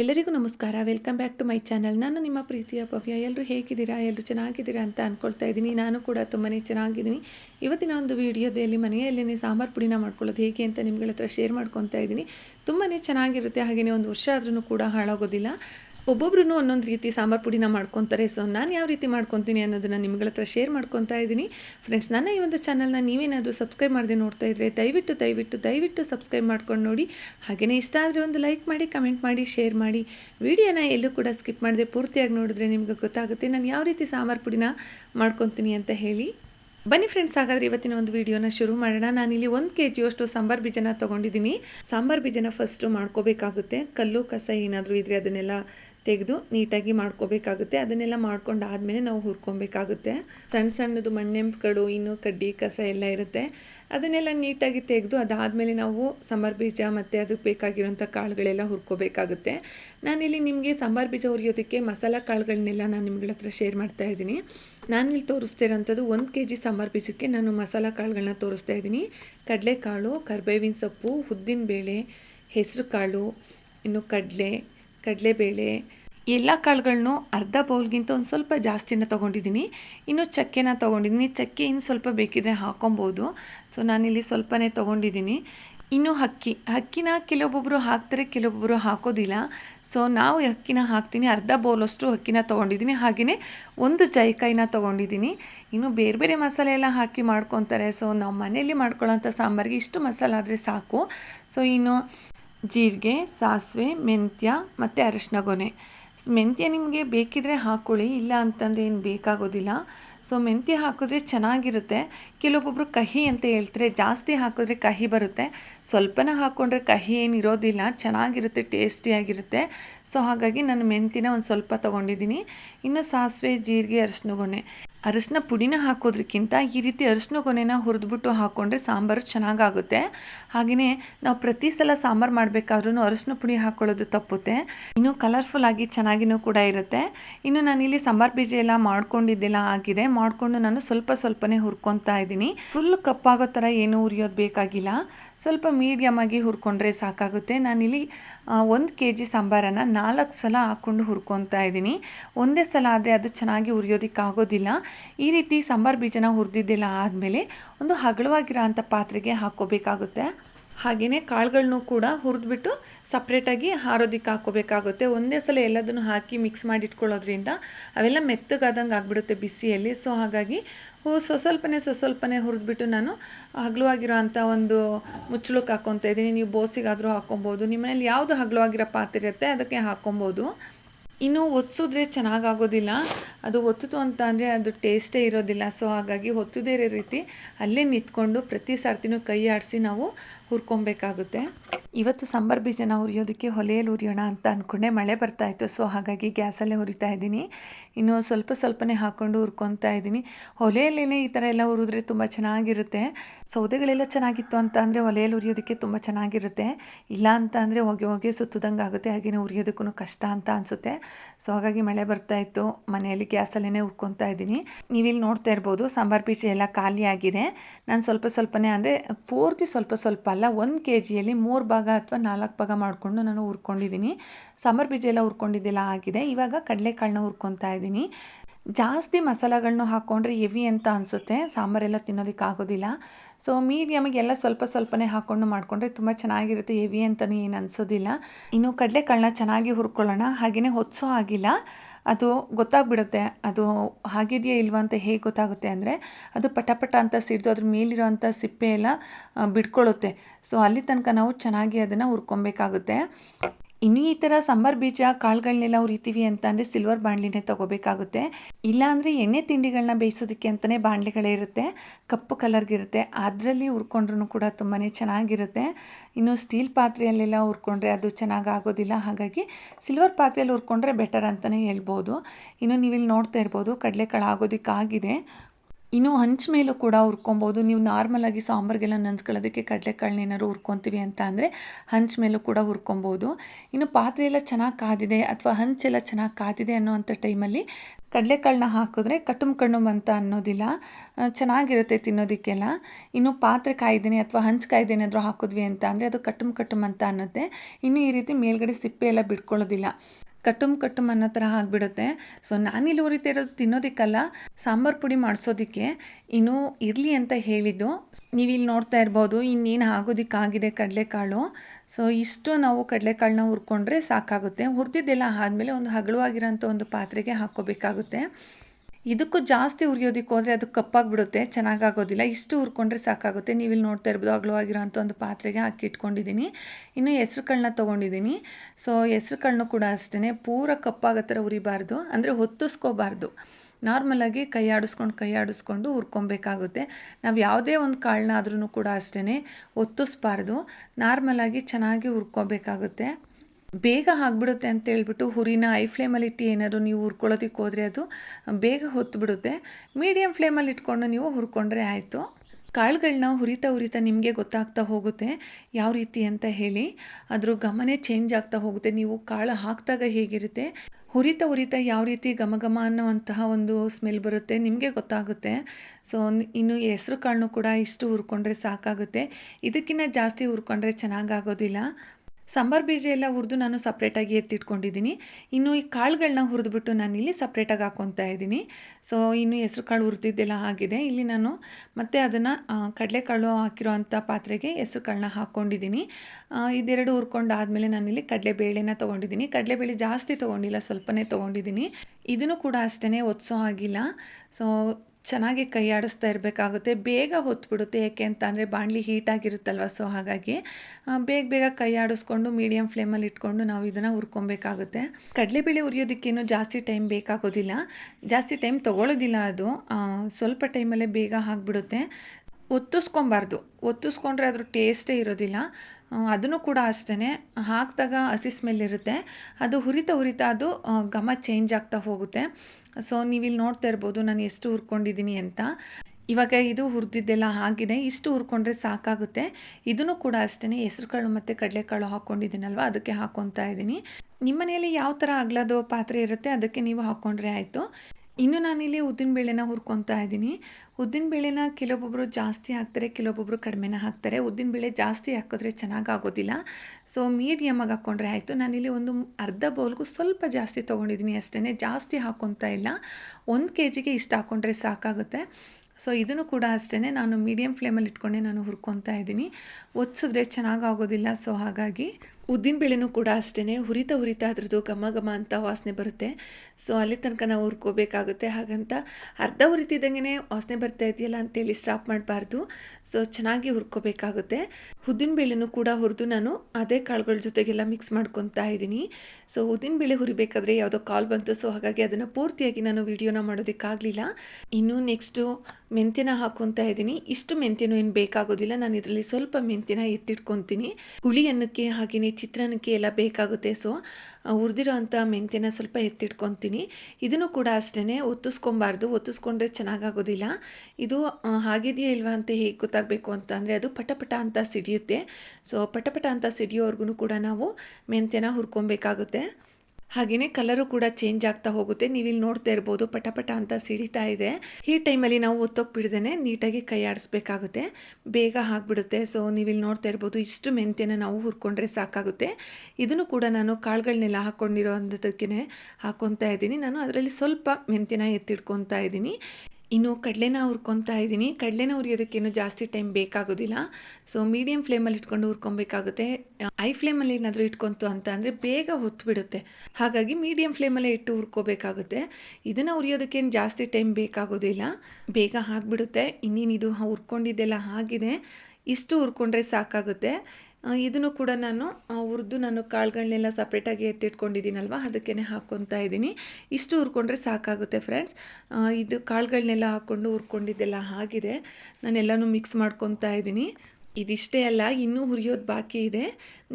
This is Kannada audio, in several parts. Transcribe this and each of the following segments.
ಎಲ್ಲರಿಗೂ ನಮಸ್ಕಾರ. Welcome back to my channel ನಾನು ನಿಮ್ಮ ಪ್ರೀತಿಯ ಭವ್ಯ. ಎಲ್ಲರೂ ಹೇಗಿದ್ದೀರಾ? ಎಲ್ಲರೂ ಚೆನ್ನಾಗಿದ್ದೀರಾ ಅಂತ ಅಂದ್ಕೊಳ್ತಾ ಇದ್ದೀನಿ. ನಾನು ಕೂಡ ತುಂಬಾ ಚೆನ್ನಾಗಿದ್ದೀನಿ. ಇವತ್ತಿನ ಒಂದು ವಿಡಿಯೋದಲ್ಲಿ ಮನೆಯಲ್ಲೇ ಸಾಂಬಾರು ಪುಡಿನ ಮಾಡ್ಕೊಳ್ಳೋದು ಹೇಗೆ ಅಂತ ನಿಮ್ಗಳ ಹತ್ರ ಶೇರ್ ಮಾಡ್ಕೊತಾ ಇದ್ದೀನಿ. ತುಂಬಾ ಚೆನ್ನಾಗಿರುತ್ತೆ. ಹಾಗೆಯೇ ಒಂದು ವರ್ಷ ಆದ್ರೂ ಕೂಡ ಹಾಳಾಗೋದಿಲ್ಲ. ಒಬ್ಬೊಬ್ರು ಒಂದೊಂದು ರೀತಿ ಸಾಂಬಾರು ಪುಡಿನ ಮಾಡ್ಕೊತಾರೆ. ಸೊ ನಾನು ಯಾವ ರೀತಿ ಮಾಡ್ಕೊತೀನಿ ಅನ್ನೋದನ್ನು ನಿಮ್ಗಳ ಹತ್ರ ಶೇರ್ ಮಾಡ್ಕೊತಾ ಇದ್ದೀನಿ ಫ್ರೆಂಡ್ಸ್ ನನ್ನ ಈ ಒಂದು ಚಾನಲ್ನ ನೀವೇನಾದರೂ ಸಬ್ಸ್ಕ್ರೈಬ್ ಮಾಡದೆ ನೋಡ್ತಾ ಇದ್ದರೆ ದಯವಿಟ್ಟು ದಯವಿಟ್ಟು ದಯವಿಟ್ಟು ಸಬ್ಸ್ಕ್ರೈಬ್ ಮಾಡ್ಕೊಂಡು ನೋಡಿ. ಹಾಗೆಯೇ ಇಷ್ಟ ಆದರೆ ಒಂದು ಲೈಕ್ ಮಾಡಿ ಕಮೆಂಟ್ ಮಾಡಿ ಶೇರ್ ಮಾಡಿ. ವಿಡಿಯೋನ ಎಲ್ಲೂ ಕೂಡ ಸ್ಕಿಪ್ ಮಾಡದೆ ಪೂರ್ತಿಯಾಗಿ ನೋಡಿದ್ರೆ ನಿಮ್ಗೆ ಗೊತ್ತಾಗುತ್ತೆ ನಾನು ಯಾವ ರೀತಿ ಸಾಂಬಾರು ಪುಡಿನ ಮಾಡ್ಕೊತೀನಿ ಅಂತ ಹೇಳಿ. ಬನ್ನಿ ಫ್ರೆಂಡ್ಸ್ ಹಾಗಾದ್ರೆ ಇವತ್ತಿನ ಒಂದು ವಿಡಿಯೋನ ಶುರು ಮಾಡೋಣ. ನಾನಿಲ್ಲಿ ಒಂದು ಕೆ ಜಿಯಷ್ಟು ಸಾಂಬಾರು ಬೀಜನ ತೊಗೊಂಡಿದ್ದೀನಿ ಸಾಂಬಾರು ಬೀಜನ ಫಸ್ಟು ಮಾಡ್ಕೋಬೇಕಾಗುತ್ತೆ. ಕಲ್ಲು, ಕಸ ಏನಾದರೂ ಇದ್ರೆ ಅದನ್ನೆಲ್ಲ ತೆಗೆದು ನೀಟಾಗಿ ಮಾಡ್ಕೋಬೇಕಾಗುತ್ತೆ. ಅದನ್ನೆಲ್ಲ ಮಾಡ್ಕೊಂಡು ಆದಮೇಲೆ ನಾವು ಹುರ್ಕೊಬೇಕಾಗುತ್ತೆ. ಸಣ್ಣ ಸಣ್ಣದು ಮಣ್ಣೆಂಪುಗಳು, ಇನ್ನು ಕಡ್ಡಿ, ಕಸ ಎಲ್ಲ ಇರುತ್ತೆ. ಅದನ್ನೆಲ್ಲ ನೀಟಾಗಿ ತೆಗೆದು ಅದಾದಮೇಲೆ ನಾವು ಸಾಂಬಾರು ಬೀಜ ಮತ್ತು ಅದಕ್ಕೆ ಬೇಕಾಗಿರುವಂಥ ಕಾಳುಗಳೆಲ್ಲ ಹುರ್ಕೋಬೇಕಾಗುತ್ತೆ. ನಾನಿಲ್ಲಿ ನಿಮಗೆ ಸಾಂಬಾರು ಬೀಜ ಹುರಿಯೋದಕ್ಕೆ ಮಸಾಲ ಕಾಳುಗಳನ್ನೆಲ್ಲ ನಾನು ನಿಮ್ಗಳ ಹತ್ರ ಶೇರ್ ಮಾಡ್ತಾ ಇದ್ದೀನಿ. ನಾನಿಲ್ಲಿ ತೋರಿಸ್ತಾ ಇರೋಂಥದ್ದು ಒಂದು ಕೆ ಜಿ ಸಾಂಬಾರು ಬೀಜಕ್ಕೆ ನಾನು ಮಸಾಲ ಕಾಳುಗಳನ್ನ ತೋರಿಸ್ತಾ ಇದ್ದೀನಿ. ಕಡಲೆಕಾಳು, ಕರ್ಬೇವಿನ ಸೊಪ್ಪು ಉದ್ದಿನ ಬೇಳೆ ಹೆಸರು ಕಾಳು ಇನ್ನು ಕಡಲೆ ಕಡಲೆಬೇಳೆ, ಎಲ್ಲ ಕಾಳುಗಳನ್ನು ಅರ್ಧ ಬೌಲ್ಗಿಂತ ಒಂದು ಸ್ವಲ್ಪ ಜಾಸ್ತಿನ ತೊಗೊಂಡಿದ್ದೀನಿ. ಇನ್ನು ಚಕ್ಕೆನ ತೊಗೊಂಡಿದ್ದೀನಿ. ಚಕ್ಕೆ ಇನ್ನು ಸ್ವಲ್ಪ ಬೇಕಿದ್ರೆ ಹಾಕೊಬೋದು. ಸೊ ನಾನಿಲ್ಲಿ ಸ್ವಲ್ಪನೇ ತೊಗೊಂಡಿದ್ದೀನಿ. ಇನ್ನು ಅಕ್ಕಿ. ಅಕ್ಕಿನ ಕೆಲವೊಬ್ಬೊಬ್ಬರು ಹಾಕ್ತಾರೆ ಕೆಲವೊಬ್ಬರು ಹಾಕೋದಿಲ್ಲ. ಸೊ ನಾವು ಅಕ್ಕಿನ ಹಾಕ್ತೀನಿ. ಅರ್ಧ ಬೌಲಷ್ಟು ಅಕ್ಕಿನ ತೊಗೊಂಡಿದ್ದೀನಿ. ಹಾಗೆಯೇ ಒಂದು ಜೈಕಾಯಿನ ತೊಗೊಂಡಿದ್ದೀನಿ. ಇನ್ನು ಬೇರೆ ಬೇರೆ ಮಸಾಲೆ ಎಲ್ಲ ಹಾಕಿ ಮಾಡ್ಕೊತಾರೆ. ಸೊ ನಾವು ಮನೆಯಲ್ಲಿ ಮಾಡ್ಕೊಳ್ಳೋಂಥ ಸಾಂಬಾರಿಗೆ ಇಷ್ಟು ಮಸಾಲೆ ಆದರೆ ಸಾಕು. ಸೊ ಇನ್ನು ಜೀರಿಗೆ, ಸಾಸಿವೆ, ಮೆಂತ್ಯ ಮತ್ತು ಅರಶಿನ ಗೊನೆ. ಮೆಂತ್ಯ ನಿಮಗೆ ಬೇಕಿದ್ರೆ ಹಾಕ್ಕೊಳ್ಳಿ ಇಲ್ಲ ಅಂತಂದರೆ ಏನು ಬೇಕಾಗೋದಿಲ್ಲ. ಸೊ, ಮೆಂತ್ಯ ಹಾಕಿದ್ರೆ ಚೆನ್ನಾಗಿರುತ್ತೆ. ಕೆಲವೊಬ್ಬೊಬ್ಬರು ಕಹಿ ಅಂತ ಹೇಳ್ತಾರೆ, ಜಾಸ್ತಿ ಹಾಕಿದ್ರೆ ಕಹಿ ಬರುತ್ತೆ. ಸ್ವಲ್ಪನ ಹಾಕ್ಕೊಂಡ್ರೆ ಕಹಿ ಏನು ಇರೋದಿಲ್ಲ, ಚೆನ್ನಾಗಿರುತ್ತೆ ಟೇಸ್ಟಿಯಾಗಿರುತ್ತೆ ಸೊ, ಹಾಗಾಗಿ ನಾನು ಮೆಂತಿನ ಒಂದು ಸ್ವಲ್ಪ ತೊಗೊಂಡಿದ್ದೀನಿ. ಇನ್ನು ಸಾಸಿವೆ, ಜೀರಿಗೆ, ಅರಶಿನ ಗೊನೆ. ಅರಶಿನ ಪುಡಿನ ಹಾಕೋದ್ರಕ್ಕಿಂತ ಈ ರೀತಿ ಅರಿಶಿನ ಗೊನೆನ ಹುರಿದ್ಬಿಟ್ಟು ಹಾಕ್ಕೊಂಡ್ರೆ ಸಾಂಬಾರು ಚೆನ್ನಾಗಾಗುತ್ತೆ. ಹಾಗೆಯೇ ನಾವು ಪ್ರತಿ ಸಲ ಸಾಂಬಾರು ಮಾಡಬೇಕಾದ್ರೂ ಅರಿಶಿನ ಪುಡಿ ಹಾಕ್ಕೊಳ್ಳೋದು ತಪ್ಪುತ್ತೆ. ಇನ್ನು ಕಲರ್ಫುಲ್ ಆಗಿ ಚೆನ್ನಾಗಿನೂ ಕೂಡ ಇರುತ್ತೆ. ಇನ್ನು ನಾನಿಲ್ಲಿ ಸಾಂಬಾರು ಬೀಜ ಎಲ್ಲ ಮಾಡ್ಕೊಂಡಿದ್ದೆಲ್ಲ ಆಗಿದೆ. ಮಾಡಿಕೊಂಡು ನಾನು ಸ್ವಲ್ಪ ಸ್ವಲ್ಪನೇ ಹುರ್ಕೊತಾ ಇದ್ದೀನಿ. ಫುಲ್ ಕಪ್ಪಾಗೋ ಥರ ಏನು ಹುರಿಯೋದು ಬೇಕಾಗಿಲ್ಲ. ಸ್ವಲ್ಪ ಮೀಡಿಯಮ್ ಆಗಿ ಹುರ್ಕೊಂಡ್ರೆ ಸಾಕಾಗುತ್ತೆ. ನಾನಿಲ್ಲಿ ಒಂದು ಕೆ ಜಿ ಸಾಂಬಾರನ್ನು ನಾಲ್ಕು ಸಲ ಹಾಕ್ಕೊಂಡು ಹುರ್ಕೊತಾ ಇದ್ದೀನಿ. ಒಂದೇ ಸಲ ಆದರೆ ಅದು ಚೆನ್ನಾಗಿ ಹುರಿಯೋದಕ್ಕೆ ಆಗೋದಿಲ್ಲ ಈ ರೀತಿ ಸಾಂಬಾರು ಬೀಜನ ಹುರಿದಿದ್ದೆಲ್ಲ ಆದಮೇಲೆ ಒಂದು ಹಗಲವಾಗಿರೋ ಅಂಥ ಪಾತ್ರೆಗೆ ಹಾಕ್ಕೋಬೇಕಾಗುತ್ತೆ. ಹಾಗೆಯೇ ಕಾಳುಗಳನ್ನು ಕೂಡ ಹುರಿದ್ಬಿಟ್ಟು ಸಪ್ರೇಟಾಗಿ ಆರೋದಿಕ್ಕೆ ಹಾಕ್ಕೋಬೇಕಾಗುತ್ತೆ. ಒಂದೇ ಸಲ ಎಲ್ಲದನ್ನು ಹಾಕಿ ಮಿಕ್ಸ್ ಮಾಡಿ ಇಟ್ಕೊಳ್ಳೋದ್ರಿಂದ ಅವೆಲ್ಲ ಮೆತ್ತಗಾದಂಗೆ ಆಗಿಬಿಡುತ್ತೆ ಬಿಸಿಯಲ್ಲಿ. ಸೊ ಹಾಗಾಗಿ ಸ್ವಸ್ವಲ್ಪನೇ ಸ್ವಸ್ವಲ್ಪನೇ ಹುರಿದ್ಬಿಟ್ಟು ನಾನು ಹಗಲವಾಗಿರೋ ಅಂಥ ಒಂದು ಮುಚ್ಚಳಕ್ಕೆ ಹಾಕ್ಕೊತಾ ಇದ್ದೀನಿ. ನೀವು ಬೋಸಿಗಾದರೂ ಹಾಕ್ಕೊಬೋದು. ನಿಮ್ಮನೇಲಿ ಯಾವುದು ಹಗಲುವಾಗಿರೋ ಪಾತ್ರೆ ಇರುತ್ತೆ ಅದಕ್ಕೆ ಹಾಕ್ಕೊಬೋದು. ಇನ್ನು ಒತ್ತಿಸಿದ್ರೆ ಚೆನ್ನಾಗಾಗೋದಿಲ್ಲ. ಅದು ಒತ್ತಿತು ಅಂತ ಅಂದರೆ ಅದು ಟೇಸ್ಟೇ ಇರೋದಿಲ್ಲ. ಸೊ ಹಾಗಾಗಿ ಒತ್ತದೇ ಇರೋ ರೀತಿ ಅಲ್ಲೇ ನಿಂತ್ಕೊಂಡು ಪ್ರತಿ ಸರ್ತಿನೂ ಕೈ ಆಡಿಸಿ ನಾವು ಹುರ್ಕೊಬೇಕಾಗುತ್ತೆ. ಇವತ್ತು ಸಾಂಬಾರು ಬೀಜನ ಹುರಿಯೋದಕ್ಕೆ ಹೊಲೆಯಲ್ಲಿ ಹುರಿಯೋಣ ಅಂತ ಅಂದ್ಕೊಂಡೆ ಮಳೆ ಬರ್ತಾಯಿತ್ತು ಸೊ ಹಾಗಾಗಿ ಗ್ಯಾಸಲ್ಲೇ ಹುರಿತಾ ಇದ್ದೀನಿ. ಇನ್ನು ಸ್ವಲ್ಪ ಸ್ವಲ್ಪನೇ ಹಾಕ್ಕೊಂಡು ಹುರ್ಕೊತಾ ಇದ್ದೀನಿ. ಹೊಲೆಯಲ್ಲೇ ಈ ಥರ ಎಲ್ಲ ಹುರಿದ್ರೆ ತುಂಬ ಚೆನ್ನಾಗಿರುತ್ತೆ. ಸೌದೆಗಳೆಲ್ಲ ಚೆನ್ನಾಗಿತ್ತು ಅಂತ ಅಂದರೆ ಹೊಲೆಯಲ್ಲಿ ಹುರಿಯೋದಕ್ಕೆ ತುಂಬ ಚೆನ್ನಾಗಿರುತ್ತೆ. ಇಲ್ಲ ಅಂತ ಅಂದರೆ ಹೊಗೆ ಹೊಗೆ ಸುತ್ತದಂಗೆ ಆಗುತ್ತೆ. ಹಾಗೆಯೇ ಹುರಿಯೋದಕ್ಕೂ ಕಷ್ಟ ಅಂತ ಅನಿಸುತ್ತೆ. ಸೊ ಹಾಗಾಗಿ ಮಳೆ ಬರ್ತಾಯಿತ್ತು ಮನೆಯಲ್ಲಿ ಗ್ಯಾಸಲ್ಲೇ ಹುರ್ಕೊತಾ ಇದ್ದೀನಿ. ನೀವಿಲ್ಲಿ ನೋಡ್ತಾ ಇರ್ಬೋದು ಸಾಂಬಾರು ಬೀಜ ಎಲ್ಲ ಖಾಲಿಯಾಗಿದೆ. ನಾನು ಸ್ವಲ್ಪ ಸ್ವಲ್ಪನೇ ಅಂದರೆ ಪೂರ್ತಿ ಸ್ವಲ್ಪ ಸ್ವಲ್ಪ ಅಲ್ಲ ಒಂದು ಕೆ ಜಿಯಲ್ಲಿ ಮೂರು ಭಾಗ ಅಥವಾ ನಾಲ್ಕು ಭಾಗ ಮಾಡಿಕೊಂಡು ನಾನು ಹುರ್ಕೊಂಡಿದ್ದೀನಿ. ಸಾಂಬಾರು ಬೀಜ ಎಲ್ಲ ಹುರ್ಕೊಂಡಿದ್ದೆಲ್ಲ ಆಗಿದೆ. ಇವಾಗ ಕಡಲೆಕಾಳನ್ನ ಹುರ್ಕೊತಾ ಇದ್ದೀನಿ. ಜಾಸ್ತಿ ಮಸಾಲೆಗಳನ್ನೂ ಹಾಕ್ಕೊಂಡ್ರೆ ಹೆವಿ ಅಂತ ಅನಿಸುತ್ತೆ. ಸಾಂಬಾರೆಲ್ಲ ತಿನ್ನೋದಕ್ಕೆ ಆಗೋದಿಲ್ಲ. ಸೊ ಮೀಡಿಯಮಿಗೆ ಎಲ್ಲ ಸ್ವಲ್ಪ ಸ್ವಲ್ಪನೇ ಹಾಕ್ಕೊಂಡು ಮಾಡಿಕೊಂಡ್ರೆ ತುಂಬ ಚೆನ್ನಾಗಿರುತ್ತೆ. ಹೆವಿ ಅಂತಲೂ ಏನು ಅನಿಸೋದಿಲ್ಲ. ಇನ್ನು ಕಡಲೆಕಾಳನ್ನ ಚೆನ್ನಾಗಿ ಹುರ್ಕೊಳ್ಳೋಣ. ಹಾಗೆಯೇ ಹೊತ್ಸೋ ಆಗಿಲ್ಲ ಅದು ಗೊತ್ತಾಗ್ಬಿಡುತ್ತೆ. ಅದು ಹಾಗಿದೆಯಾ ಇಲ್ವಾ ಅಂತ ಹೇಗೆ ಗೊತ್ತಾಗುತ್ತೆ ಅಂದರೆ, ಅದು ಪಟ ಪಟ ಅಂತ ಸಿಡಿದು ಅದ್ರ ಮೇಲಿರೋವಂಥ ಸಿಪ್ಪೆ ಎಲ್ಲ ಬಿಡ್ಕೊಳ್ಳುತ್ತೆ ಸೊ ಅಲ್ಲಿ ತನಕ ನಾವು ಚೆನ್ನಾಗಿ ಅದನ್ನು ಹುರ್ಕೊಬೇಕಾಗುತ್ತೆ. ಇನ್ನು ಈ ಥರ ಸಾಂಬಾರು ಬೀಜ ಕಾಳುಗಳನ್ನೆಲ್ಲ ಉರಿತೀವಿ ಅಂತ ಅಂದರೆ ಸಿಲ್ವರ್ ಬಾಣಲಿನೇ ತೊಗೋಬೇಕಾಗುತ್ತೆ. ಇಲ್ಲಾಂದರೆ ಎಣ್ಣೆ ತಿಂಡಿಗಳನ್ನ ಬೇಯಿಸೋದಕ್ಕೆ ಅಂತಲೇ ಬಾಣಲೆಗಳೇ ಇರುತ್ತೆ. ಕಪ್ಪು ಕಲರ್ಗಿರುತ್ತೆ ಅದರಲ್ಲಿ ಹುರ್ಕೊಂಡ್ರೂ ಕೂಡ ತುಂಬಾ ಚೆನ್ನಾಗಿರುತ್ತೆ. ಇನ್ನು ಸ್ಟೀಲ್ ಪಾತ್ರೆಯಲ್ಲೆಲ್ಲ ಹುರ್ಕೊಂಡ್ರೆ ಅದು ಚೆನ್ನಾಗಿ ಆಗೋದಿಲ್ಲ ಹಾಗಾಗಿ ಸಿಲ್ವರ್ ಪಾತ್ರೆಯಲ್ಲಿ ಹುರ್ಕೊಂಡ್ರೆ ಬೆಟರ್ ಅಂತಲೇ ಹೇಳ್ಬೋದು. ಇನ್ನು ನೀವಿಲ್ಲಿ ನೋಡ್ತಾ ಇರ್ಬೋದು, ಕಡಲೆಕಾಳು ಆಗೋದಕ್ಕಾಗಿದೆ. ಇನ್ನು ಹಂಚ್ ಮೇಲೂ ಕೂಡ ಹುರ್ಕೊಬೋದು. ನೀವು ನಾರ್ಮಲಾಗಿ ಸಾಂಬಾರಿಗೆಲ್ಲ ನಂಚ್ಕೊಳ್ಳೋದಕ್ಕೆ ಕಡಲೆಕಾಳನ್ನ ಏನಾದ್ರು ಹುರ್ಕೊತೀವಿ ಅಂತ ಅಂದರೆ ಹಂಚ್ ಮೇಲೂ ಕೂಡ ಹುರ್ಕೊಬೋದು. ಇನ್ನು ಪಾತ್ರೆ ಎಲ್ಲ ಚೆನ್ನಾಗಿ ಕಾದಿದೆ ಅಥವಾ ಹಂಚೆಲ್ಲ ಚೆನ್ನಾಗಿ ಕಾದಿದೆ ಅನ್ನೋವಂಥ ಟೈಮಲ್ಲಿ ಕಡಲೆಕಾಳನ್ನ ಹಾಕಿದ್ರೆ ಕಟುಮ್ ಕಣ್ಣು ಅಂತ ಅನ್ನೋದಿಲ್ಲ. ಚೆನ್ನಾಗಿರುತ್ತೆ ತಿನ್ನೋದಕ್ಕೆಲ್ಲ. ಇನ್ನು ಪಾತ್ರೆ ಕಾಯ್ದೇನೆ ಅಥವಾ ಹಂಚು ಕಾಯ್ದೆ ಏನಾದರೂ ಹಾಕಿದ್ವಿ ಅಂತ ಅಂದರೆ ಅದು ಕಟುಮ್ ಕಟುಮ್ ಅಂತ ಅನ್ನುತ್ತೆ. ಇನ್ನು ಈ ರೀತಿ ಮೇಲ್ಗಡೆ ಸಿಪ್ಪೆ ಎಲ್ಲ ಬಿಟ್ಕೊಳ್ಳೋದಿಲ್ಲ. ಕಟುಮ್ ಕಟುಮ್ ಅನ್ನೋ ಥರ ಆಗಿಬಿಡುತ್ತೆ. ಸೊ ನಾನಿಲ್ಲಿ ಉರಿತಾ ಇರೋದು ತಿನ್ನೋದಕ್ಕಲ್ಲ, ಸಾಂಬಾರು ಪುಡಿ ಮಾಡಿಸೋದಕ್ಕೆ. ಇನ್ನು ಇರಲಿ ಅಂತ ಹೇಳಿದ್ದು. ನೀವು ಇಲ್ಲಿ ನೋಡ್ತಾ ಇರ್ಬೋದು, ಇನ್ನೇನು ಆಗೋದಕ್ಕಾಗಿದೆ ಕಡಲೆಕಾಳು. ಸೊ ಇಷ್ಟು ನಾವು ಕಡಲೆಕಾಳನ್ನ ಹುರ್ಕೊಂಡ್ರೆ ಸಾಕಾಗುತ್ತೆ. ಹುರಿದಿದ್ದೆಲ್ಲ ಆದಮೇಲೆ ಒಂದು ಹಗಳುವಾಗಿರೋಂಥ ಒಂದು ಪಾತ್ರೆಗೆ ಹಾಕ್ಕೋಬೇಕಾಗುತ್ತೆ. ಇದಕ್ಕೂ ಜಾಸ್ತಿ ಉರಿಯೋದಕ್ಕೆ ಹೋದರೆ ಅದು ಕಪ್ಪಾಗಿಬಿಡುತ್ತೆ, ಚೆನ್ನಾಗಾಗೋದಿಲ್ಲ. ಇಷ್ಟು ಹುರ್ಕೊಂಡ್ರೆ ಸಾಕಾಗುತ್ತೆ. ನೀವು ಇಲ್ಲಿ ನೋಡ್ತಾ ಇರ್ಬೋದು ಅಗಲವಾಗಿರೋಂಥ ಒಂದು ಪಾತ್ರೆಗೆ ಹಾಕಿ ಇಟ್ಕೊಂಡಿದ್ದೀನಿ. ಇನ್ನು ಹೆಸ್ರು ಕಾಳನ್ನ ತೊಗೊಂಡಿದ್ದೀನಿ. ಸೊ, ಹೆಸ್ರು ಕಾಳನ್ನು ಕೂಡ ಅಷ್ಟೇ ಪೂರ ಕಪ್ಪಾಗೋ ಥರ ಉರಿಬಾರ್ದು. ಅಂದರೆ ಹೊತ್ತಿಸ್ಕೋಬಾರ್ದು. ನಾರ್ಮಲಾಗಿ ಕೈ ಆಡಿಸ್ಕೊಂಡು ಕೈ ಆಡಿಸ್ಕೊಂಡು ಹುರ್ಕೊಬೇಕಾಗುತ್ತೆ. ನಾವು ಯಾವುದೇ ಒಂದು ಕಾಳನ್ನ ಆದ್ರೂ ಕೂಡ ಅಷ್ಟೇ ಒತ್ತಿಸ್ಬಾರ್ದು ನಾರ್ಮಲಾಗಿ ಚೆನ್ನಾಗಿ ಹುರ್ಕೋಬೇಕಾಗುತ್ತೆ. ಬೇಗ ಆಗ್ಬಿಡುತ್ತೆ ಅಂತ ಹೇಳ್ಬಿಟ್ಟು ಹುರಿನ ಐ ಫ್ಲೇಮಲ್ಲಿ ಇಟ್ಟು ಏನಾದರೂ ನೀವು ಹುರ್ಕೊಳ್ಳೋದಕ್ಕೆ ಹೋದರೆ ಅದು ಬೇಗ ಹೊತ್ತುಬಿಡುತ್ತೆ ಮೀಡಿಯಮ್ ಫ್ಲೇಮಲ್ಲಿ ಇಟ್ಕೊಂಡು ನೀವು ಹುರ್ಕೊಂಡ್ರೆ ಆಯಿತು. ಕಾಳುಗಳನ್ನ ಹುರಿತಾ ಹುರಿತಾ ನಿಮಗೆ ಗೊತ್ತಾಗ್ತಾ ಹೋಗುತ್ತೆ. ಯಾವ ರೀತಿ ಅಂತ ಹೇಳಿ. ಅದ್ರ ಗಮನೆ ಚೇಂಜ್ ಆಗ್ತಾ ಹೋಗುತ್ತೆ. ನೀವು ಕಾಳು ಹಾಕಿದಾಗ ಹೇಗಿರುತ್ತೆ. ಹುರಿತಾ ಹುರಿತಾ ಯಾವ ರೀತಿ ಘಮ ಘಮ ಅನ್ನುವಂತಹ ಒಂದು ಸ್ಮೆಲ್ ಬರುತ್ತೆ ನಿಮಗೆ ಗೊತ್ತಾಗುತ್ತೆ. ಸೊ ಇನ್ನು ಹೆಸ್ರು ಕಾಳನ್ನು ಕೂಡ ಇಷ್ಟು ಹುರ್ಕೊಂಡ್ರೆ ಸಾಕಾಗುತ್ತೆ. ಇದಕ್ಕಿಂತ ಜಾಸ್ತಿ ಹುರ್ಕೊಂಡ್ರೆ ಚೆನ್ನಾಗಾಗೋದಿಲ್ಲ. ಸಾಂಬಾರು ಬೀಜ ಎಲ್ಲ ಹುರಿದು ನಾನು ಸಪ್ರೇಟಾಗಿ ಎತ್ತಿಟ್ಕೊಂಡಿದ್ದೀನಿ. ಇನ್ನು ಈ ಕಾಳುಗಳನ್ನ ಹುರಿದ್ಬಿಟ್ಟು ನಾನಿಲ್ಲಿ ಸಪ್ರೇಟಾಗಿ ಹಾಕ್ಕೊತಾ ಇದ್ದೀನಿ. ಸೊ ಇನ್ನು ಹೆಸ್ರು ಕಾಳು ಹುರಿದಿದ್ದೆಲ್ಲ ಆಗಿದೆ. ಇಲ್ಲಿ ನಾನು ಮತ್ತೆ ಅದನ್ನು ಕಡಲೆಕಾಳು ಹಾಕಿರೋ ಅಂಥ ಪಾತ್ರೆಗೆ ಹೆಸ್ರು ಕಾಳನ್ನ ಹಾಕ್ಕೊಂಡಿದ್ದೀನಿ ಇದೆರಡು ಹುರ್ಕೊಂಡು ಆದಮೇಲೆ ನಾನಿಲ್ಲಿ ಕಡಲೆಬೇಳೆನ ತೊಗೊಂಡಿದ್ದೀನಿ. ಕಡಲೆಬೇಳೆ ಜಾಸ್ತಿ ತೊಗೊಂಡಿಲ್ಲ, ಸ್ವಲ್ಪನೇ ತೊಗೊಂಡಿದ್ದೀನಿ. ಇದನ್ನು ಕೂಡ ಅಷ್ಟೇ ಒತ್ಸೋ ಆಗಿಲ್ಲ ಸೊ ಚೆನ್ನಾಗಿ ಕೈ ಆಡಿಸ್ತಾ ಇರಬೇಕಾಗುತ್ತೆ. ಬೇಗ ಹೊತ್ಬಿಡುತ್ತೆ. ಏಕೆ ಅಂತ ಅಂದರೆ ಬಾಣಲಿ ಹೀಟಾಗಿರುತ್ತಲ್ವ ಸೊ ಹಾಗಾಗಿ ಬೇಗ ಬೇಗ ಕೈ ಆಡಿಸ್ಕೊಂಡು ಮೀಡಿಯಮ್ ಫ್ಲೇಮಲ್ಲಿ ಇಟ್ಕೊಂಡು ನಾವು ಇದನ್ನು ಹುರ್ಕೊಬೇಕಾಗುತ್ತೆ. ಕಡಲೆಬೇಳೆ ಹುರಿಯೋದಕ್ಕೇನು ಜಾಸ್ತಿ ಟೈಮ್ ಬೇಕಾಗೋದಿಲ್ಲ. ಜಾಸ್ತಿ ಟೈಮ್ ತೊಗೊಳ್ಳೋದಿಲ್ಲ ಅದು. ಸ್ವಲ್ಪ ಟೈಮಲ್ಲೇ ಬೇಗ ಆಗಿಬಿಡುತ್ತೆ. ಒತ್ತಿಸ್ಕೊಬಾರ್ದು. ಒತ್ತಿಸ್ಕೊಂಡ್ರೆ ಅದ್ರ ಟೇಸ್ಟೇ ಇರೋದಿಲ್ಲ. ಅದನ್ನು ಕೂಡ ಅಷ್ಟೇ ಹಾಕಿದಾಗ ಹಸಿ ಸ್ಮೆಲ್ ಇರುತ್ತೆ. ಅದು ಹುರಿತಾ ಹುರಿತಾ ಅದು ಘಮ ಚೇಂಜ್ ಆಗ್ತಾ ಹೋಗುತ್ತೆ. ಸೊ ನೀವಿಲ್ಲಿ ನೋಡ್ತಾ ಇರ್ಬೋದು, ನಾನು ಎಷ್ಟು ಹುರ್ಕೊಂಡಿದ್ದೀನಿ ಅಂತ. ಇವಾಗ ಇದು ಹುರಿದಿದ್ದೆಲ್ಲ ಆಗಿದೆ. ಇಷ್ಟು ಹುರ್ಕೊಂಡ್ರೆ ಸಾಕಾಗುತ್ತೆ. ಇದನ್ನು ಕೂಡ ಅಷ್ಟೇ ಹೆಸ್ರುಕಾಳು ಮತ್ತು ಕಡಲೆಕಾಳು ಹಾಕ್ಕೊಂಡಿದ್ದೀನಲ್ವ ಅದಕ್ಕೆ ಹಾಕ್ಕೊತಾ ಇದ್ದೀನಿ. ನಿಮ್ಮ ಯಾವ ಥರ ಅಗ್ಲದು ಪಾತ್ರೆ ಇರುತ್ತೆ? ಅದಕ್ಕೆ ನೀವು ಹಾಕ್ಕೊಂಡ್ರೆ ಆಯಿತು. ಇನ್ನು ನಾನಿಲ್ಲಿ ಉದ್ದಿನಬೇಳೆನ ಹುರ್ಕೊತಾ ಇದ್ದೀನಿ. ಉದ್ದಿನಬೇಳೆನ ಕೆಲವೊಬ್ಬರು ಜಾಸ್ತಿ ಹಾಕ್ತಾರೆ ಕೆಲವೊಬ್ಬೊಬ್ಬರು ಕಡಿಮೆನ ಹಾಕ್ತಾರೆ. ಉದ್ದಿನಬೇಳೆ ಜಾಸ್ತಿ ಹಾಕಿದ್ರೆ ಚೆನ್ನಾಗಾಗೋದಿಲ್ಲ. ಸೊ ಮೀಡಿಯಮಾಗಿ ಹಾಕ್ಕೊಂಡ್ರೆ ಆಯಿತು. ನಾನಿಲ್ಲಿ ಒಂದು ಅರ್ಧ ಬೌಲ್ಗೂ ಸ್ವಲ್ಪ ಜಾಸ್ತಿ ತೊಗೊಂಡಿದ್ದೀನಿ ಅಷ್ಟೇ ಜಾಸ್ತಿ ಹಾಕ್ಕೊತಾ ಇಲ್ಲ. ಒಂದು ಕೆ ಜಿಗೆ ಇಷ್ಟು ಹಾಕ್ಕೊಂಡ್ರೆ ಸಾಕಾಗುತ್ತೆ. ಸೊ ಇದನ್ನು ಕೂಡ ಅಷ್ಟೇ ನಾನು ಮೀಡಿಯಮ್ ಫ್ಲೇಮಲ್ಲಿ ಇಟ್ಕೊಂಡೆ ನಾನು ಹುರ್ಕೊತಾ ಇದ್ದೀನಿ. ಒದಿಸಿದ್ರೆ ಚೆನ್ನಾಗಾಗೋದಿಲ್ಲ. ಸೊ ಹಾಗಾಗಿ ಉದ್ದಿನಬೇಳೆನೂ ಕೂಡ ಅಷ್ಟೇ ಹುರಿತಾ ಹುರಿತಾ ಅದ್ರದ್ದು ಘಮ ಘಮ ಅಂತ ವಾಸನೆ ಬರುತ್ತೆ. ಸೊ ಅಲ್ಲಿ ತನಕ ನಾವು ಹುರ್ಕೋಬೇಕಾಗುತ್ತೆ. ಹಾಗಂತ ಅರ್ಧ ಹುರಿತಿದ್ದಂಗೆ ವಾಸನೆ ಬರ್ತಾ ಇದೆಯಲ್ಲ ಅಂತೇಳಿ ಸ್ಟಾಪ್ ಮಾಡಬಾರ್ದು. ಸೊ ಚೆನ್ನಾಗಿ ಹುರ್ಕೋಬೇಕಾಗುತ್ತೆ. ಉದ್ದಿನ ಉದ್ದಿನಬೇಳೆನೂ ಕೂಡ ಹುರಿದು ನಾನು ಅದೇ ಕಾಳುಗಳ ಜೊತೆಗೆಲ್ಲ ಮಿಕ್ಸ್ ಮಾಡ್ಕೊತಾ ಇದ್ದೀನಿ. ಸೊ ಉದ್ದಿನ ಬೇಳೆ ಹುರಿಬೇಕಾದ್ರೆ ಯಾವುದೋ ಕಾಲ್ ಬಂತು. ಸೊ ಹಾಗಾಗಿ ಅದನ್ನು ಪೂರ್ತಿಯಾಗಿ ನಾನು ವಿಡಿಯೋನ ಮಾಡೋದಕ್ಕಾಗಲಿಲ್ಲ. ಇನ್ನು ನೆಕ್ಸ್ಟು ಮೆಂತ್ಯನ ಹಾಕ್ಕೊತಾ ಇದ್ದೀನಿ. ಇಷ್ಟು ಮೆಂತ್ಯನೂ ಏನು ಬೇಕಾಗೋದಿಲ್ಲ. ನಾನು ಇದರಲ್ಲಿ ಸ್ವಲ್ಪ ಮೆಂತ್ಯನ ಎತ್ತಿಟ್ಕೊತೀನಿ. ಹುಳಿ ಅನ್ನಕ್ಕೆ ಹಾಗೆಯೇ ಚಿತ್ರಾನ್ನಕ್ಕೆ ಎಲ್ಲ ಬೇಕಾಗುತ್ತೆ. ಸೊ ಹುರಿದಿರೋ ಅಂಥ ಮೆಂತ್ಯನ ಸ್ವಲ್ಪ ಎತ್ತಿಟ್ಕೊತೀನಿ. ಇದನ್ನು ಕೂಡ ಅಷ್ಟೇ ಒತ್ತಿಸ್ಕೊಬಾರ್ದು. ಒತ್ತಿಸ್ಕೊಂಡ್ರೆ ಚೆನ್ನಾಗಾಗೋದಿಲ್ಲ. ಇದು ಹಾಗಿದೆಯಾ ಇಲ್ವಾ ಅಂತ ಹೇಗೆ ಗೊತ್ತಾಗಬೇಕು ಅಂತ ಅಂದರೆ ಅದು ಪಟಪಟ ಅಂತ ಸಿಡಿಯುತ್ತೆ. ಸೊ ಪಟಪಟ ಅಂತ ಸಿಡಿಯೋವರೆಗೂ ಕೂಡ ನಾವು ಮೆಂತ್ಯನ ಹುರ್ಕೊಬೇಕಾಗುತ್ತೆ. ಹಾಗೆಯೇ ಕಲರು ಕೂಡ ಚೇಂಜ್ ಆಗ್ತಾ ಹೋಗುತ್ತೆ. ನೀವಿಲ್ಲಿ ನೋಡ್ತಾ ಇರ್ಬೋದು, ಪಟಪಟ ಅಂತ ಸಿಡಿತಾ ಇದೆ. ಈ ಟೈಮಲ್ಲಿ ನಾವು ಒತ್ತೋಗಿ ಬಿಡ್ದೇ ನೀಟಾಗಿ ಕೈ ಆಡಿಸ್ಬೇಕಾಗುತ್ತೆ. ಬೇಗ ಆಗಿಬಿಡುತ್ತೆ. ಸೊ ನೀವಿಲ್ಲಿ ನೋಡ್ತಾ ಇರ್ಬೋದು, ಇಷ್ಟು ಮೆಂತ್ಯನ ನಾವು ಹುರ್ಕೊಂಡ್ರೆ ಸಾಕಾಗುತ್ತೆ. ಇದನ್ನು ಕೂಡ ನಾನು ಕಾಳುಗಳನ್ನೆಲ್ಲ ಹಾಕ್ಕೊಂಡಿರೋ ಅಂಥದ್ದಕ್ಕೇ ಹಾಕ್ಕೊತಾ ಇದ್ದೀನಿ. ನಾನು ಅದರಲ್ಲಿ ಸ್ವಲ್ಪ ಮೆಂತ್ಯನ ಎತ್ತಿಡ್ಕೊತಾ ಇದ್ದೀನಿ. ಇನ್ನು ಕಡಲೆನ ಹುರ್ಕೊತಾ ಇದ್ದೀನಿ. ಕಡಲೆನ ಹುರಿಯೋದಕ್ಕೇನು ಜಾಸ್ತಿ ಟೈಮ್ ಬೇಕಾಗೋದಿಲ್ಲ. ಸೊ ಮೀಡಿಯಮ್ ಫ್ಲೇಮಲ್ಲಿ ಇಟ್ಕೊಂಡು ಹುರ್ಕೊಬೇಕಾಗುತ್ತೆ. ಐ ಫ್ಲೇಮಲ್ಲಿ ಏನಾದರೂ ಇಟ್ಕೊಂತು ಅಂತ ಅಂದರೆ ಬೇಗ ಹೊತ್ಬಿಡುತ್ತೆ. ಹಾಗಾಗಿ ಮೀಡಿಯಮ್ ಫ್ಲೇಮಲ್ಲೇ ಇಟ್ಟು ಹುರ್ಕೋಬೇಕಾಗುತ್ತೆ. ಇದನ್ನು ಹುರಿಯೋದಕ್ಕೇನು ಜಾಸ್ತಿ ಟೈಮ್ ಬೇಕಾಗೋದಿಲ್ಲ. ಬೇಗ ಆಗಿಬಿಡುತ್ತೆ. ಇನ್ನೇನು ಇದು ಹುರ್ಕೊಂಡಿದ್ದೆಲ್ಲ ಆಗಿದೆ. ಇಷ್ಟು ಹುರ್ಕೊಂಡ್ರೆ ಸಾಕಾಗುತ್ತೆ. ಇದನ್ನು ಕೂಡ ನಾನು ಹುರಿದು ನಾನು ಕಾಳುಗಳನ್ನೆಲ್ಲ ಸಪ್ರೇಟಾಗಿ ಎತ್ತಿಟ್ಕೊಂಡಿದ್ದೀನಲ್ವ? ಅದಕ್ಕೆ ಹಾಕ್ಕೊತಾ ಇದ್ದೀನಿ. ಇಷ್ಟು ಹುರ್ಕೊಂಡ್ರೆ ಸಾಕಾಗುತ್ತೆ ಫ್ರೆಂಡ್ಸ್ ಇದು ಕಾಳುಗಳನ್ನೆಲ್ಲ ಹಾಕ್ಕೊಂಡು ಹುರ್ಕೊಂಡಿದ್ದೆಲ್ಲ ಆಗಿದೆ. ನಾನೆಲ್ಲನೂ ಮಿಕ್ಸ್ ಮಾಡ್ಕೊತಾ ಇದ್ದೀನಿ. ಇದಿಷ್ಟೇ ಅಲ್ಲ, ಇನ್ನೂ ಹುರಿಯೋದು ಬಾಕಿ ಇದೆ.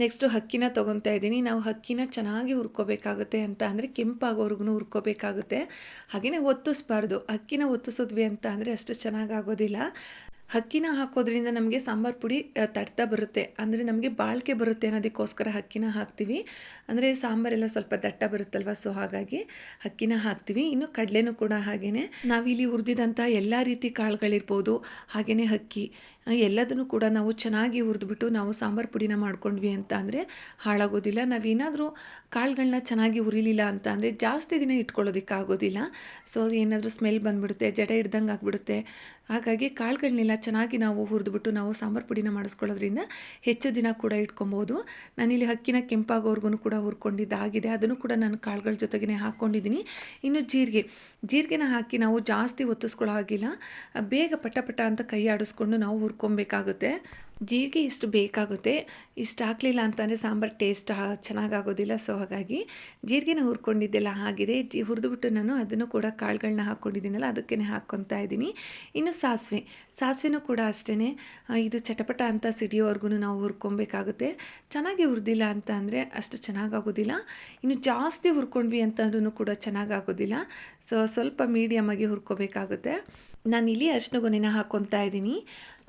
ನೆಕ್ಸ್ಟು ಹಕ್ಕಿನ ತೊಗೊತಾ ಇದ್ದೀನಿ. ನಾವು ಹಕ್ಕಿನ ಚೆನ್ನಾಗಿ ಹುರ್ಕೋಬೇಕಾಗುತ್ತೆ ಅಂತ ಅಂದರೆ ಕೆಂಪಾಗೋವರೆಗೂ ಹುರ್ಕೋಬೇಕಾಗುತ್ತೆ. ಹಾಗೆಯೇ ಒತ್ತಿಸ್ಬಾರ್ದು. ಅಕ್ಕಿನ ಒತ್ತಿಸಿದ್ವಿ ಅಂತ ಅಂದರೆ ಅಷ್ಟು ಚೆನ್ನಾಗಾಗೋದಿಲ್ಲ ಅಕ್ಕಿನ ಹಾಕೋದ್ರಿಂದ ನಮಗೆ ಸಾಂಬಾರು ಪುಡಿ ತಡ್ತ ಬರುತ್ತೆ. ಅಂದರೆ ನಮಗೆ ಬಾಳಿಕೆ ಬರುತ್ತೆ ಅನ್ನೋದಕ್ಕೋಸ್ಕರ ಅಕ್ಕಿನ ಹಾಕ್ತೀವಿ. ಅಂದರೆ ಸಾಂಬಾರೆಲ್ಲ ಸ್ವಲ್ಪ ದಟ್ಟ ಬರುತ್ತಲ್ವ ಸೊ ಹಾಗಾಗಿ ಅಕ್ಕಿನ ಹಾಕ್ತೀವಿ. ಇನ್ನು ಕಡಲೆನೂ ಕೂಡ ಹಾಗೆಯೇ ನಾವಿಲ್ಲಿ ಹುರಿದಿದಂಥ ಎಲ್ಲ ರೀತಿ ಕಾಳುಗಳಿರ್ಬೋದು ಹಾಗೆಯೇ ಅಕ್ಕಿ ಆ, ಎಲ್ಲದನ್ನು ಕೂಡ ನಾವು ಚೆನ್ನಾಗಿ ಹುರಿದ್ಬಿಟ್ಟು ನಾವು ಸಾಂಬಾರು ಪುಡಿನ ಮಾಡ್ಕೊಂಡ್ವಿ ಅಂತ ಅಂದರೆ ಹಾಳಾಗೋದಿಲ್ಲ. ನಾವೇನಾದರೂ ಕಾಳುಗಳನ್ನ ಚೆನ್ನಾಗಿ ಹುರಿಲಿಲ್ಲ ಅಂತ ಅಂದರೆ ಜಾಸ್ತಿ ದಿನ ಇಟ್ಕೊಳ್ಳೋದಕ್ಕಾಗೋದಿಲ್ಲ. ಸೊ ಏನಾದರೂ ಸ್ಮೆಲ್ ಬಂದುಬಿಡುತ್ತೆ ಜಡ ಹಿಡ್ದಂಗೆ ಆಗಿಬಿಡುತ್ತೆ ಹಾಗಾಗಿ ಕಾಳುಗಳನ್ನೆಲ್ಲ ಚೆನ್ನಾಗಿ ನಾವು ಹುರಿದ್ಬಿಟ್ಟು ನಾವು ಸಾಂಬಾರು ಪುಡಿನ ಮಾಡಿಸ್ಕೊಳ್ಳೋದ್ರಿಂದ ಹೆಚ್ಚು ದಿನ ಕೂಡ ಇಟ್ಕೊಬೋದು. ನಾನಿಲ್ಲಿ ಹಕ್ಕಿನ ಕೆಂಪಾಗೋರ್ಗು ಕೂಡ ಹುರ್ಕೊಂಡಿದ್ದಾಗಿದೆ. ಅದನ್ನು ಕೂಡ ನಾನು ಕಾಳುಗಳ ಜೊತೆಗೇ ಹಾಕ್ಕೊಂಡಿದ್ದೀನಿ ಇನ್ನು ಜೀರಿಗೆ. ಜೀರಿಗೆನ ಹಾಕಿ ನಾವು ಜಾಸ್ತಿ ಒತ್ತಿಸ್ಕೊಳ್ಳೋ ಹಾಗಿಲ್ಲ. ಬೇಗ ಪಟ ಪಟ ಅಂತ ಕೈ ಆಡಿಸ್ಕೊಂಡು ನಾವು ಹುರ್ಕೊಬೇಕಾಗುತ್ತೆ. ಜೀರಿಗೆ ಇಷ್ಟು ಬೇಕಾಗುತ್ತೆ. ಇಷ್ಟು ಹಾಕಲಿಲ್ಲ ಅಂತಂದರೆ ಸಾಂಬಾರು ಟೇಸ್ಟ್ ಚೆನ್ನಾಗಾಗೋದಿಲ್ಲ. ಸೊ ಹಾಗಾಗಿ ಜೀರಿಗೆನ ಹುರ್ಕೊಂಡಿದ್ದೆಲ್ಲ ಆಗಿದೆ ಜಿ ಹುರಿದ್ಬಿಟ್ಟು ನಾನು ಅದನ್ನು ಕೂಡ ಕಾಳುಗಳನ್ನ ಹಾಕ್ಕೊಂಡಿದ್ದೀನಲ್ಲ ಅದಕ್ಕೇ ಹಾಕ್ಕೊತಾ ಇದ್ದೀನಿ. ಇನ್ನು ಸಾಸಿವೆ. ಸಾಸಿವೆನೂ ಕೂಡ ಅಷ್ಟೇ ಇದು ಚಟಪಟ ಅಂತ ಸಿಡಿಯೋವರೆಗೂ ನಾವು ಹುರ್ಕೊಬೇಕಾಗುತ್ತೆ. ಚೆನ್ನಾಗಿ ಹುರಿದಿಲ್ಲ ಅಂತ ಅಂದರೆ ಅಷ್ಟು ಚೆನ್ನಾಗಾಗೋದಿಲ್ಲ. ಇನ್ನು ಜಾಸ್ತಿ ಹುರ್ಕೊಂಡ್ವಿ ಅಂತಂದ್ರೂ ಕೂಡ ಚೆನ್ನಾಗಾಗೋದಿಲ್ಲ. ಸೊ ಸ್ವಲ್ಪ ಮೀಡಿಯಮಾಗಿ ಹುರ್ಕೋಬೇಕಾಗುತ್ತೆ. ಇಲ್ಲಿ ಅರಿಶಿನ ಗೊನೆನ ಹಾಕ್ಕೊತಾ ಇದ್ದೀನಿ.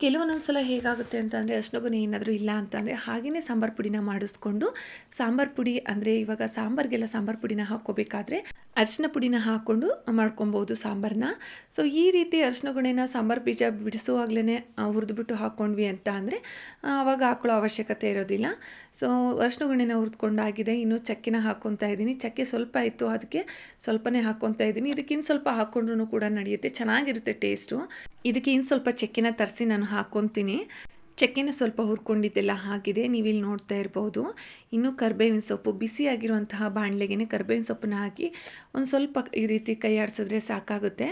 ಕೆಲವೊಂದೊಂದು ಸಲ ಹೇಗಾಗುತ್ತೆ ಅಂತಂದರೆ ಅರಿಶಿನ ಗೊನೆ ಏನಾದರೂ ಇಲ್ಲ ಅಂತಂದರೆ ಹಾಗೆಯೇ ಸಾಂಬಾರು ಪುಡಿನ ಮಾಡಿಸ್ಕೊಂಡು, ಸಾಂಬಾರು ಪುಡಿ ಅಂದರೆ ಇವಾಗ ಸಾಂಬಾರಿಗೆಲ್ಲ ಸಾಂಬಾರು ಪುಡಿನ ಹಾಕ್ಕೋಬೇಕಾದ್ರೆ ಅರಿಶಿನ ಪುಡಿನ ಹಾಕ್ಕೊಂಡು ಮಾಡ್ಕೊಬೋದು ಸಾಂಬಾರನ್ನ ಸೊ ಈ ರೀತಿ ಅರಿಶಿನ ಗುಣೆನ ಸಾಂಬಾರು ಬೀಜ ಬಿಡಿಸುವಾಗಲೇ ಹುರಿದ್ಬಿಟ್ಟು ಹಾಕ್ಕೊಂಡ್ವಿ ಅಂತ ಅಂದರೆ ಆವಾಗ ಹಾಕೊಳ್ಳೋ ಅವಶ್ಯಕತೆ ಇರೋದಿಲ್ಲ. ಸೊ ಅರಿಶಿನ ಗುಣೆನ ಹುರಿದ್ಕೊಂಡಾಗಿದೆ, ಇನ್ನು ಚಕ್ಕೆನ ಹಾಕ್ಕೊತಾ ಇದ್ದೀನಿ. ಚಕ್ಕೆ ಸ್ವಲ್ಪ ಇತ್ತು, ಅದಕ್ಕೆ ಸ್ವಲ್ಪನೇ ಹಾಕ್ಕೊತಾ ಇದ್ದೀನಿ. ಇದಕ್ಕಿನ್ನು ಸ್ವಲ್ಪ ಹಾಕ್ಕೊಂಡ್ರೂ ಕೂಡ ನಡೆಯುತ್ತೆ, ಚೆನ್ನಾಗಿರುತ್ತೆ ಟೇಸ್ಟು. ಇದಕ್ಕೆ ಇನ್ನು ಸ್ವಲ್ಪ ಚಕ್ಕೆನ ತರಿಸಿ ನಾನು ಹಾಕ್ಕೊತೀನಿ ಚಕ್ಕೆನ ಸ್ವಲ್ಪ ಹುರ್ಕೊಂಡಿದ್ದೆಲ್ಲ ಹಾಕಿದೆ ನೀವಿಲ್ಲಿ ನೋಡ್ತಾ ಇರ್ಬೋದು. ಇನ್ನು ಕರ್ಬೇವಿನ ಸೊಪ್ಪು, ಬಿಸಿಯಾಗಿರುವಂತಹ ಬಾಣಲೆಗೆ ಕರ್ಬೇವಿನ ಸೊಪ್ಪನ್ನ ಹಾಕಿ ಒಂದು ಸ್ವಲ್ಪ ಈ ರೀತಿ ಕೈ ಆಡಿಸಿದ್ರೆ ಸಾಕಾಗುತ್ತೆ.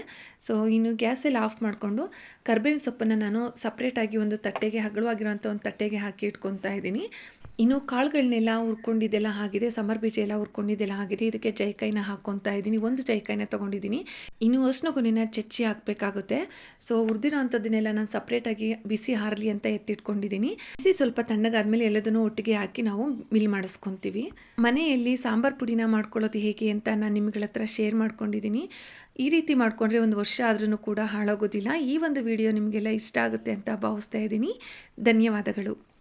ಸೊ ಇನ್ನು ಗ್ಯಾಸಲ್ಲಿ ಆಫ್ ಮಾಡಿಕೊಂಡು ಕರ್ಬೇವಿನ ಸೊಪ್ಪನ್ನು ನಾನು ಸಪ್ರೇಟಾಗಿ ಒಂದು ತಟ್ಟೆಗೆ ಹಗಲವಾಗಿರುವಂಥ ಒಂದು ತಟ್ಟೆಗೆ ಹಾಕಿ ಇಟ್ಕೊತಾ ಇದ್ದೀನಿ. ಇನ್ನು ಕಾಳುಗಳನ್ನೆಲ್ಲ ಹುರ್ಕೊಂಡಿದ್ದೆಲ್ಲ ಆಗಿದೆ ಸಮರ್ ಬೀಜ ಎಲ್ಲ ಹುರ್ಕೊಂಡಿದ್ದೆಲ್ಲ ಆಗಿದೆ ಇದಕ್ಕೆ ಜೈಕಾಯಿನ ಹಾಕ್ಕೊತಾ ಇದ್ದೀನಿ. ಒಂದು ಜೈಕಾಯಿನ ತೊಗೊಂಡಿದ್ದೀನಿ. ಇನ್ನು ಅರ್ಶಿನ ಚಚ್ಚಿ ಹಾಕಬೇಕಾಗುತ್ತೆ. ಸೊ ಹುರಿದಿರೋ ಅಂಥದ್ದನ್ನೆಲ್ಲ ನಾನು ಸಪ್ರೇಟಾಗಿ ಬಿಸಿ ಹಾರಲಿ ಅಂತ ಎತ್ತಿಟ್ಕೊಂಡಿದ್ದೀನಿ. ಬಿಸಿ ಸ್ವಲ್ಪ ತಣ್ಣಗಾದ್ಮೇಲೆ ಎಲ್ಲದನ್ನು ಒಟ್ಟಿಗೆ ಹಾಕಿ ನಾವು ಮಿಲ್ ಮಾಡಿಸ್ಕೊತೀವಿ. ಮನೆಯಲ್ಲಿ ಸಾಂಬಾರ್ ಪುಡಿನ ಮಾಡ್ಕೊಳ್ಳೋದು ಹೇಗೆ ಅಂತ ನಾನು ನಿಮ್ಗಳ ಹತ್ರ ಶೇರ್ ಮಾಡ್ಕೊಂಡಿದ್ದೀನಿ. ಈ ರೀತಿ ಮಾಡಿಕೊಂಡ್ರೆ ಒಂದು ವರ್ಷ ಆದ್ರೂ ಕೂಡ ಹಾಳಾಗೋದಿಲ್ಲ. ಈ ಒಂದು ವಿಡಿಯೋ ನಿಮಗೆಲ್ಲ ಇಷ್ಟ ಆಗುತ್ತೆ ಅಂತ ಭಾವಿಸ್ತಾ ಇದ್ದೀನಿ. ಧನ್ಯವಾದಗಳು.